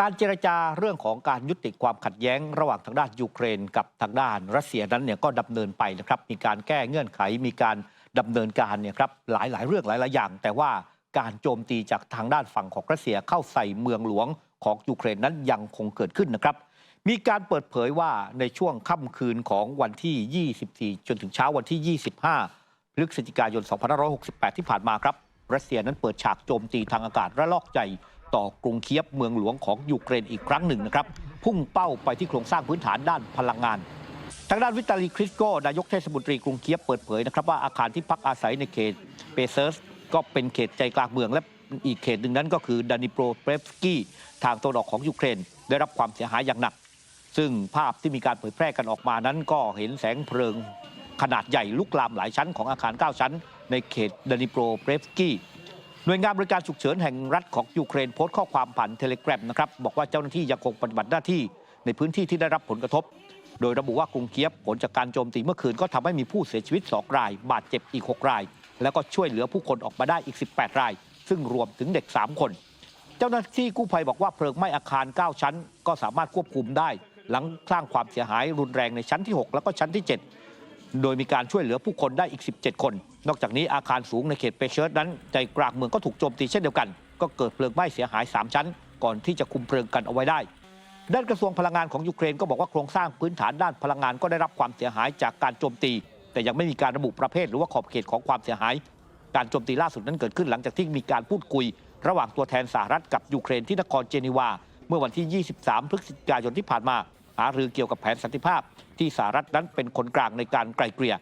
การเจรจาเรื่องของการยุติความขัดแย้ง ระหว่างทางด้านยูเครน กับทางด้านรัสเซียนั้นเนี่ยก็ดำเนินไปนะครับ มีการแก้เงื่อนไข มีการดำเนินการเนี่ยครับหลายหลายๆเรื่องหลายหลายๆอย่าง แต่ว่าการโจมตีจากทางด้านฝั่งของรัสเซียเข้าใส่เมืองหลวงของยูเครนนั้นยังคงเกิดขึ้นนะครับ มีการเปิดเผยว่าในช่วงค่ำคืนของวันที่ 24 จนถึงเช้าวันที่ 25 พฤศจิกายน 2568 ที่ผ่านมาครับรัสเซียนั้นเปิดฉากโจมตีทางอากาศระลอกใหญ่ ต่อกรุงเคียบเมืองหลวงของยูเครนอีกครั้งหนึ่งนะครับ พุ่งเป้าไปที่โครงสร้างพื้นฐานด้านพลังงาน ทางด้านวิตาลีคริสโกนายกเทศมนตรีกรุงเคียบเปิดเผยนะครับว่าอาคารที่พักอาศัยในเขตเปเซอร์สก็เป็นเขตใจกลางเมืองและอีกเขตหนึ่งนั้นก็คือดานิโปรเปรฟสกี้ทางตะวันออกของยูเครน ได้รับความเสียหายอย่างหนัก ซึ่งภาพที่มีการเผยแพร่กันออกมานั้นก็เห็นแสงเพลิงขนาดใหญ่ลุกลามหลายชั้นของอาคาร 9 ชั้น ในเขตดานิโปรเปรฟสกี้ หน่วยงานบริการฉุกเฉินแห่งรัฐของยูเครนโพสต์ข้อความผ่านเทเลกราฟนะครับบอกว่าเจ้าหน้าที่ยังคงปฏิบัติหน้าที่ในพื้นที่ที่ได้รับผลกระทบ โดยระบุว่ากรุงเคียบผลจากการโจมตีเมื่อคืนก็ทำให้มีผู้เสียชีวิต 2 ราย บาดเจ็บอีก 6 ราย แล้วก็ช่วยเหลือผู้คนออกมาได้อีก 18 ราย ซึ่งรวมถึงเด็ก 3 คน เจ้าหน้าที่กู้ภัยบอกว่าเพลิงไหม้อาคาร 9 ชั้น ก็สามารถควบคุมได้ หลังสร้างความเสียหายรุนแรงในชั้นที่ 6 แล้วก็ชั้นที่ 7 โดยมีการช่วยเหลือผู้คนได้อีก 17 คน นอกจากนี้อาคารสูงในเขตเปเชิร์ตนั้นใจกลางเมืองก็ถูกโจมตีเช่นเดียวกัน ก็เกิดเพลิงไหม้เสียหาย 3 ชั้น ก่อนที่จะคุมเพลิงกันเอาไว้ได้ ด้านกระทรวงพลังงานของยูเครนก็บอกว่าโครงสร้างพื้นฐานด้านพลังงานก็ได้รับความเสียหายจากการโจมตี แต่ยังไม่มีการระบุประเภทหรือว่าขอบเขตของความเสียหาย การโจมตีล่าสุดนั้นเกิดขึ้นหลังจากที่มีการพูดคุย ระหว่างตัวแทนสหรัฐกับยูเครนที่นครเจนีวา เมื่อวันที่ 23 พฤศจิกายนที่ผ่านมา หารือเกี่ยวกับแผนสันติภาพ ที่สหรัฐนั้นเป็นคนกลางในการไกลเกลี่ย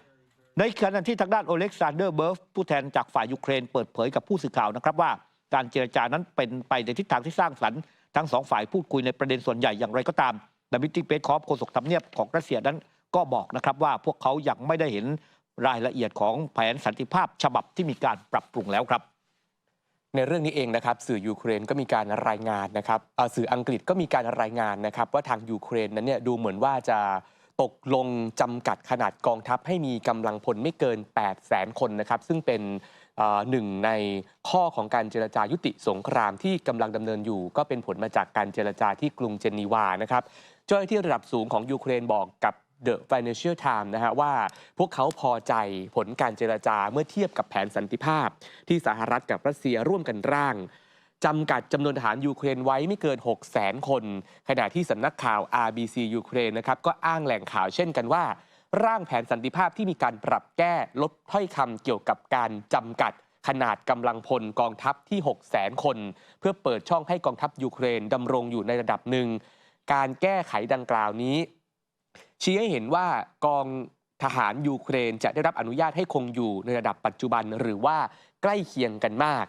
ในขณะที่ทางด้านโอเล็กซานเดอร์เบิร์ฟผู้แทนจากฝ่ายยูเครนเปิดเผยกับผู้สื่อข่าวนะครับว่า การเจรจานั้นเป็นไปในทิศทางที่สร้างสรรค์ทั้งสองฝ่ายพูดคุยในประเด็นส่วนใหญ่อย่างไรก็ตามดมิตรีเปสคอฟโฆษกทำเนียบของรัสเซียนั้นก็บอกนะครับว่าพวกเขายังไม่ได้เห็นรายละเอียดของแผนสันติภาพฉบับที่มีการปรับปรุงแล้วครับ ในเรื่องนี้เองนะครับสื่อยูเครนก็มีการรายงานนะครับสื่ออังกฤษก็มีการรายงานนะครับ ว่าทางยูเครนนั้นเนี่ยดูเหมือนว่าจะตกลงจำกัดขนาดกองทัพให้มีกำลังพลไม่เกิน 8 0 0แสนคนนะครับซึ่งเป็นหนึ่งในข้อของการเจรจายุติสงครามที่กำลังดำเนินอยู่ ก็เป็นผลมาจากการเจรจาที่กรุงเจนีวานะครับเจ้าหน้าที่ระดับสูงของยูเครนบอกกับ The Financial Times นะฮะว่าพวกเขาพอใจผลการเจรจาเมื่อเทียบกับแผนสันติภาพ ที่สหรัฐกับรัสเซียร่วมกันร่างจำกัดจำนวนทหารยูเครนไว้ไม่เกิน 6 0 0 0 0 0คน ขณะที่สำนักข่าว RBC ยูเครนนะครับก็อ้างแหล่งข่าวเช่นกันว่า ร่างแผนสันติภาพที่มีการปรับแก้ลดถ้อยคำเกี่ยวกับการจำกัดขนาดกำลังพลกองทัพที่ 6 0 0 0 0 0คน เพื่อเปิดช่องให้กองทัพยูเครนดำรงอยู่ในระดับหนึ่ง การแก้ไขดังกล่าวนี้ ชี้ให้เห็นว่ากองทหารยูเครนจะได้รับอนุญาตให้คงอยู่ในระดับปัจจุบันหรือว่าใกล้เคียงกันมาก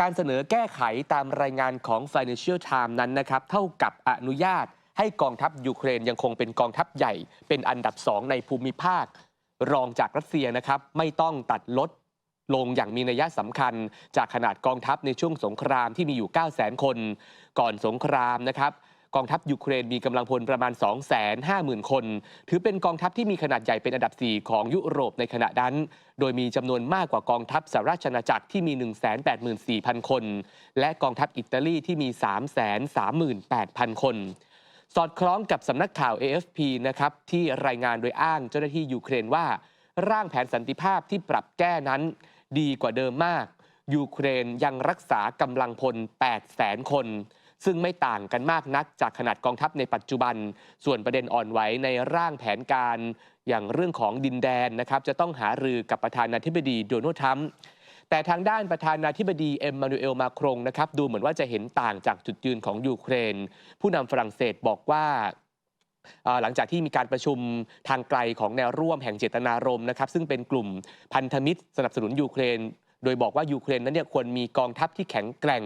การเสนอแก้ไขตามรายงานของ Financial Times นั้นนะครับเท่ากับอนุญาตให้กองทัพยูเครนยังคงเป็นกองทัพใหญ่ เป็นอันดับสองในภูมิภาค รองจากรัสเซียนะครับ ไม่ต้องตัดลดลงอย่างมีนัยสำคัญ จากขนาดกองทัพในช่วงสงครามที่มีอยู่ 9 0 0 0 0 0 คน ก่อนสงครามนะครับ กองทัพยูเครนมีกำลังพลประมาณ 250,000 คน ถือเป็นกองทัพที่มีขนาดใหญ่เป็นอันดับ 4 ของยุโรปในขณะนั้น โดยมีจำนวนมากกว่ากองทัพสหราชอาณาจักรที่มี 184,000 คน และกองทัพอิตาลีที่มี 338,000 คนสอดคล้องกับสำนักข่าว AFP นะครับที่รายงานโดยอ้างเจ้าหน้าที่ยูเครนว่า ร่างแผนสันติภาพที่ปรับแก้นั้น ดีกว่าเดิมมาก ยูเครนยังรักษากำลังพล 800,000คน ซึ่งไม่ต่างกันมากนักจากขนาดกองทัพในปัจจุบัน ส่วนประเด็นอ่อนไหวในร่างแผนการอย่างเรื่องของดินแดนนะครับจะต้องหารือกับประธานาธิบดีโดนัลด์ทรัมป์แต่ทางด้านประธานาธิบดีเอ็มมานูเอลมาครงนะครับดูเหมือนว่าจะเห็นต่างจากจุดยืนของยูเครน ผู้นำฝรั่งเศสบอกว่าหลังจากที่มีการประชุมทางไกลของแนวร่วมแห่งเจตนารมณ์นะครับซึ่งเป็นกลุ่มพันธมิตรสนับสนุนยูเครน โดยบอกว่ายูเครนนั้นเนี่ยควรมีกองทัพที่แข็งแกร่ง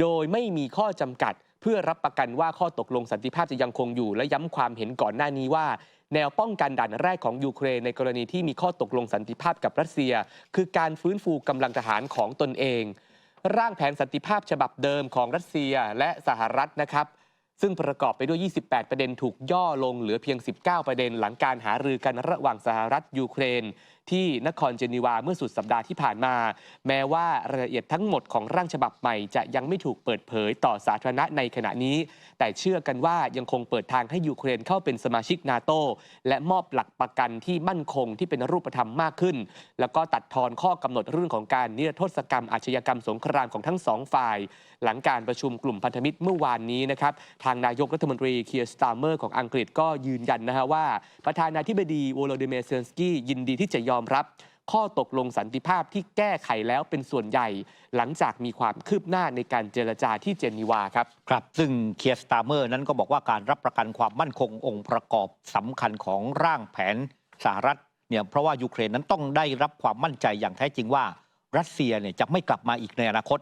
โดยไม่มีข้อจำกัด เพื่อรับประกันว่าข้อตกลงสันติภาพจะยังคงอยู่ และย้ำความเห็นก่อนหน้านี้ว่า แนวป้องกันด่านแรกของยูเครนในกรณีที่มีข้อตกลงสันติภาพกับรัสเซีย คือการฟื้นฟูกำลังทหารของตนเอง ร่างแผนสันติภาพฉบับเดิมของรัสเซียและสหรัฐนะครับซึ่งประกอบไปด้วย 28 ประเด็นถูกย่อลงเหลือเพียง 19 ประเด็นหลังการหารือกันระหว่างสหรัฐยูเครน ที่นครเจนีวาเมื่อสุดสัปดาห์ที่ผ่านมา แม้ว่ารายละเอียดทั้งหมดของร่างฉบับใหม่จะยังไม่ถูกเปิดเผยต่อสาธารณะในขณะนี้ แต่เชื่อกันว่ายังคงเปิดทางให้ยูเครนเข้าเป็นสมาชิกนาโตและมอบหลักประกันที่มั่นคงที่เป็นรูปธรรมมากขึ้น แล้วก็ตัดทอนข้อกำหนดเรื่องของการนิรโทษกรรมอาชญากรรมสงครามของทั้งสองฝ่าย หลังการประชุมกลุ่มพันธมิตรเมื่อวานนี้นะครับทางนายกรัฐมนตรีเคียร์สตาร์เมอร์ของอังกฤษก็ยืนยันนะฮะว่าประธานาธิบดีโวโลดิเมียร์เซนสกี้ยินดีที่จะยอมรับ ข้อตกลงสันติภาพที่แก้ไขแล้วเป็นส่วนใหญ่ หลังจากมีความคืบหน้าในการเจรจาที่เจนีวาครับ ครับ ซึ่งเคียร์สตาร์เมอร์นั้นก็บอกว่าการรับประกันความมั่นคงองค์ประกอบสำคัญของร่างแผนสหรัฐเนี่ยเพราะว่ายูเครนนั้นต้องได้รับความมั่นใจอย่างแท้จริงว่ารัสเซียเนี่ยจะไม่กลับมาอีกในอนาคต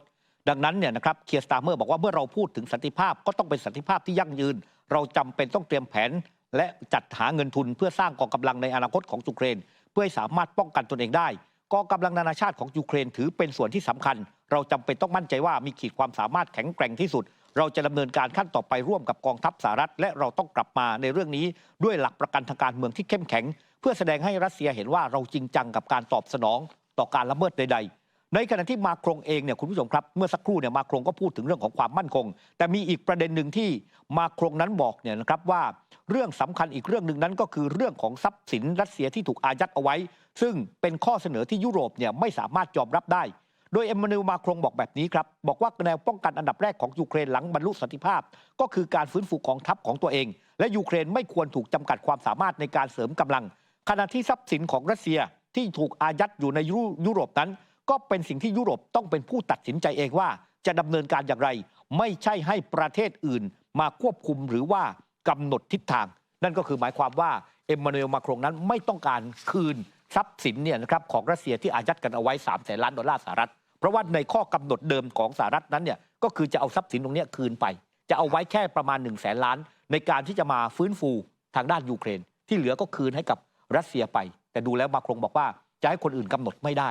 ดังนั้นเนี่ยนะครับเคียร์สตาร์เมอร์บอกว่าเมื่อเราพูดถึงสันติภาพก็ต้องเป็นสันติภาพที่ยั่งยืน เราจำเป็นต้องเตรียมแผน และจัดหาเงินทุนเพื่อสร้างกองกำลังในอนาคตของยูเครน พื่อให้สามารถป้องกันตนเองได้กองกำลังนานาชาติของยูเครนถือเป็นส่วนที่สำคัญ เราจำเป็นต้องมั่นใจว่ามีขีดความสามารถแข็งแกร่งที่สุด เราจะดำเนินการขั้นต่อไปร่วมกับกองทัพสหรัฐ และเราต้องกลับมาในเรื่องนี้ด้วยหลักประกันทางการเมืองที่เข้มแข็ง เพื่อแสดงให้รัสเซียเห็นว่าเราจริงจังกับการตอบสนองต่อการละเมิดใดๆ ในขณะที่มาครงเองเนี่ยคุณผู้ชมครับเมื่อสักครู่เนี่ยมาครงก็พูดถึงเรื่องของความมั่นคง แต่มีอีกประเด็นหนึ่งที่มาครงนั้นบอกเนี่ยนะครับว่าเรื่องสำคัญอีกเรื่องหนึ่งนั้นก็คือเรื่องของทรัพย์สินรัสเซียที่ถูกอายัดเอาไว้ ซึ่งเป็นข้อเสนอที่ยุโรปเนี่ยไม่สามารถยอมรับได้ โดยเอ็มมานูเอลมาครงบอกแบบนี้ครับบอกว่าแนวป้องกันอันดับแรกของยูเครนหลังบรรลุสันติภาพ ก็คือการฟื้นฟูกองทัพของตัวเอง และยูเครนไม่ควรถูกจำกัดความสามารถในการเสริมกำลังขณะที่ทรัพย์สินของรัสเซียที่ถูกอายัดอยู่ในยุโรปนั้น ก็เป็นสิ่งที่ยุโรปต้องเป็นผู้ตัดสินใจเองว่า จะดำเนินการอย่างไร ไม่ใช่ให้ประเทศอื่นมาควบคุมหรือว่ากำหนดทิศทาง นั่นก็คือหมายความว่าเอ็มมานูเอลมาครงนั้นไม่ต้องการคืนทรัพย์สินเนี่ยนะครับของรัสเซียที่อายัดกันเอาไว้3ามแสนล้านดอลลาร์สหรัฐ เพราะว่าในข้อกำหนดเดิมของสหรัฐนั้นเนี่ยก็คือจะเอาทรัพย์สินตรงนี้คืนไป จะเอาไว้แค่ประมาณ1นึ่งแสนล้าน ในการที่จะมาฟื้นฟูทางด้านยูเครน ที่เหลือก็คืนให้กับรัสเซียไป แต่ดูแล้วมาครงบอกว่าจะให้คนอื่นกำหนดไม่ได้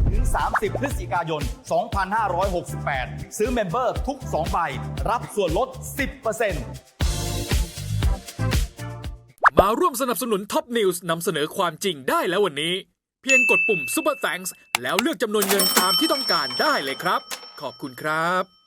ถึ ง 30 พฤศจิกายน 2568 ซื้อเมมเบอร์ทุก 2 ใบ รับส่วนลด 10%มาร่วมสนับสนุนท็อปนิวส์นำเสนอความจริงได้แล้ววันนี้ เพียงกดปุ่ม Super Thanks แล้วเลือกจำนวนเงินตามที่ต้องการได้เลยครับ ขอบคุณครับ